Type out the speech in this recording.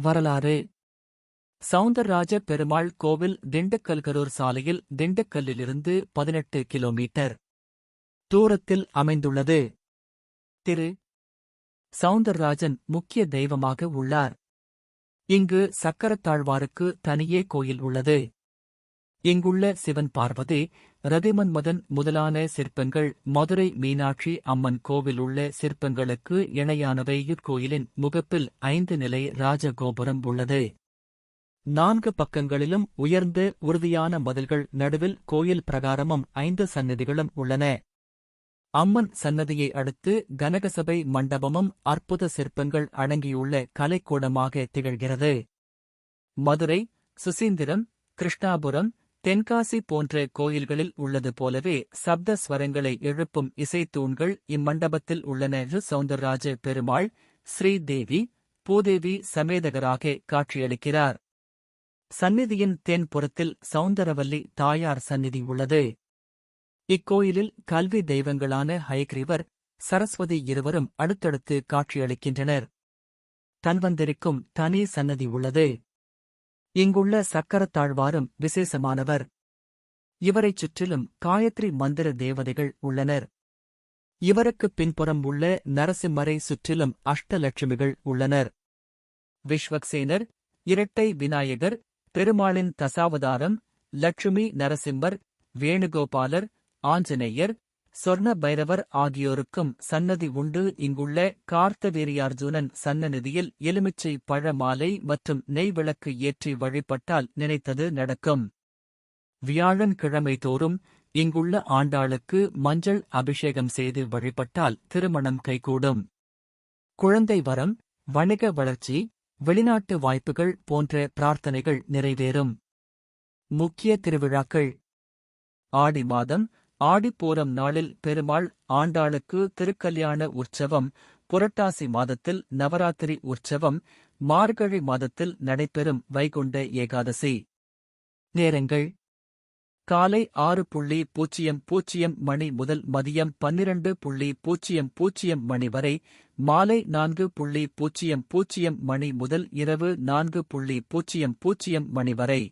வரலாறு. சவுந்தரராஜ பெருமாள் கோவில் திண்டுக்கல் கரூர் சாலையில் திண்டுக்கல்லிலிருந்து பதினெட்டு கிலோமீட்டர் தூரத்தில் அமைந்துள்ளது. திரு. சவுந்தரராஜன் முக்கிய தெய்வமாக உள்ளார். இங்கு சக்கரத்தாழ்வாருக்கு தனியே கோயில் உள்ளது. இங்குள்ள சிவன் பார்வதி ரதிமன்மதன் முதலான சிற்பங்கள் மதுரை மீனாட்சி அம்மன் கோவில் உள்ள சிற்பங்களுக்கு இணையானவை. இக்கோயிலின் முகப்பில் ஐந்து நிலை ராஜகோபுரம் உள்ளது. நான்கு பக்கங்களிலும் உயர்ந்த உறுதியான மதில்கள் நடுவில் கோயில் பிரகாரமும் ஐந்து சன்னதிகளும் உள்ளன. அம்மன் சன்னதியை அடுத்து கனகசபை மண்டபமும் அற்புத சிற்பங்கள் அடங்கியுள்ள கலைக்கூடமாக திகழ்கிறது. மதுரை சுசீந்திரம் கிருஷ்ணாபுரம் தென்காசி போன்ற கோயில்களில் உள்ளது போலவே சப்த ஸ்வரங்களை எழுப்பும் இசைத்தூண்கள் இம்மண்டபத்தில் உள்ளன. சௌந்தரராஜ பெருமாள் ஸ்ரீதேவி பூதேவி சமேதகராக காட்சியளிக்கிறார். சந்நிதியின் தென்புறத்தில் சௌந்தரவல்லி தாயார் சந்நிதி உள்ளது. இக்கோயிலில் கல்வி தெய்வங்களான ஹைக்ரீவர் சரஸ்வதி இருவரும் அடுத்தடுத்து காட்சியளிக்கின்றனர். தன்வந்திருக்கும் தனி சன்னதி உள்ளது. இங்குள்ள சக்கரத்தாழ்வாரும் விசேஷமானவர். இவரைச் சுற்றிலும் காயத்ரி மந்திர தேவதைகள் உள்ளனர். இவருக்குப் பின்புறம் உள்ள நரசிம்மரை சுற்றிலும் அஷ்டலட்சுமிகள் உள்ளனர். விஸ்வக்சேனர் இரட்டை விநாயகர் பெருமாளின் தசாவதாரம் லட்சுமி நரசிம்மர் வேணுகோபாலர் ஆஞ்சநேயர் சொர்ண பைரவர் ஆகியோருக்கும் சன்னதி உண்டு. இங்குள்ள கார்த்தவேரியார்ஜுனன் சன்னநிதியில் எலுமிச்சை பழ மாலை மற்றும் நெய் விளக்கு ஏற்றி வழிபட்டால் நினைத்தது நடக்கும். வியாழன் கிழமை தோறும் இங்குள்ள ஆண்டாளுக்கு மஞ்சள் அபிஷேகம் செய்து வழிபட்டால் திருமணம் கைகூடும். குழந்தை வரம் வணிக வளர்ச்சி வெளிநாட்டு வாய்ப்புகள் போன்ற பிரார்த்தனைகள் நிறைவேறும். முக்கிய திருவிழாக்கள். ஆடி மாதம் ஆடிப்பூரம் நாளில் பெருமாள் ஆண்டாளுக்கு திருக்கல்யாண உற்சவம் புரட்டாசி மாதத்தில் நவராத்திரி உற்சவம் மார்கழி மாதத்தில் நடைபெறும் வைகுண்ட ஏகாதசி. நேரங்கள். காலை ஆறு புள்ளி பூஜ்ஜியம் பூஜ்ஜியம் மணி முதல் மதியம் பன்னிரண்டு புள்ளி பூஜ்ஜியம் பூஜ்ஜியம் மணி வரை மாலை நான்கு புள்ளி பூஜ்ஜியம் பூஜ்ஜியம் மணி முதல் இரவு நான்கு புள்ளி பூஜ்ஜியம் பூஜ்ஜியம் மணி வரை.